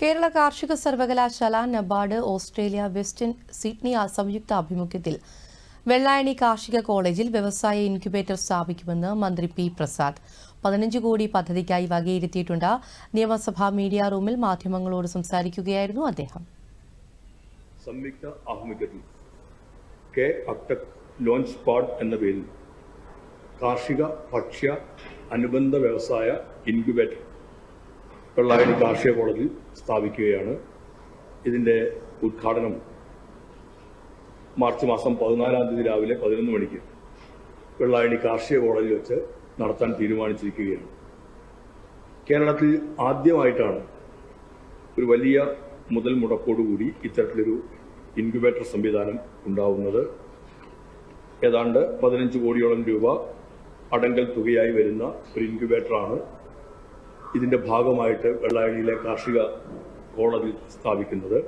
കേരള കാർഷിക സർവകലാശാല NABARD Australia Westin Sydney സംയുക്ത ആഭിമുഖ്യത്തിൽ വെള്ളായണി കാർഷിക കോളേജിൽ വ്യവസായ ഇൻക്യുബേറ്റർ സ്ഥാപിക്കുമെന്ന് മന്ത്രി പി പ്രസാദ്. പതിനഞ്ച് കോടി പദ്ധതിക്കായി വകയിരുത്തിയിട്ടുണ്ട് നിയമസഭാ മീഡിയ റൂമിൽ മാധ്യമങ്ങളോട് സംസാരിക്കുകയായിരുന്നു അദ്ദേഹം. സംയുക്ത ആഭിമുഖ്യത്തിൽ കെ അക്ടക് ലോഞ്ച് പാഡ് എന്ന പേരിൽ കാർഷിക ഭക്ഷ്യ അനുബന്ധ വ്യവസായ ഇൻക്യുബേറ്റർ വെള്ളായണി കാർഷിക കോളേജിൽ സ്ഥാപിക്കുകയാണ്. ഇതിന്റെ ഉദ്ഘാടനം മാർച്ച് മാസം പതിനാലാം തീയതി രാവിലെ പതിനൊന്ന് മണിക്ക് വെള്ളായണി കാർഷിക കോളേജിൽ വെച്ച് നടത്താൻ തീരുമാനിച്ചിരിക്കുകയാണ്. കേരളത്തിൽ ആദ്യമായിട്ടാണ് ഒരു വലിയ മുതൽ മുടക്കോടുകൂടി ഇത്തരത്തിലൊരു ഇൻക്യുബേറ്റർ സംവിധാനം ഉണ്ടാവുന്നത്. ഏതാണ്ട് പതിനഞ്ച് കോടിയോളം രൂപ അടങ്കൽ തുകയായി വരുന്ന ഒരു ഇൻക്യുബേറ്ററാണ് ഇതിന്റെ ഭാഗമായിട്ട് വെള്ളായണിയിലെ കാർഷിക കോളേജിൽ സ്ഥാപിക്കുന്നത്.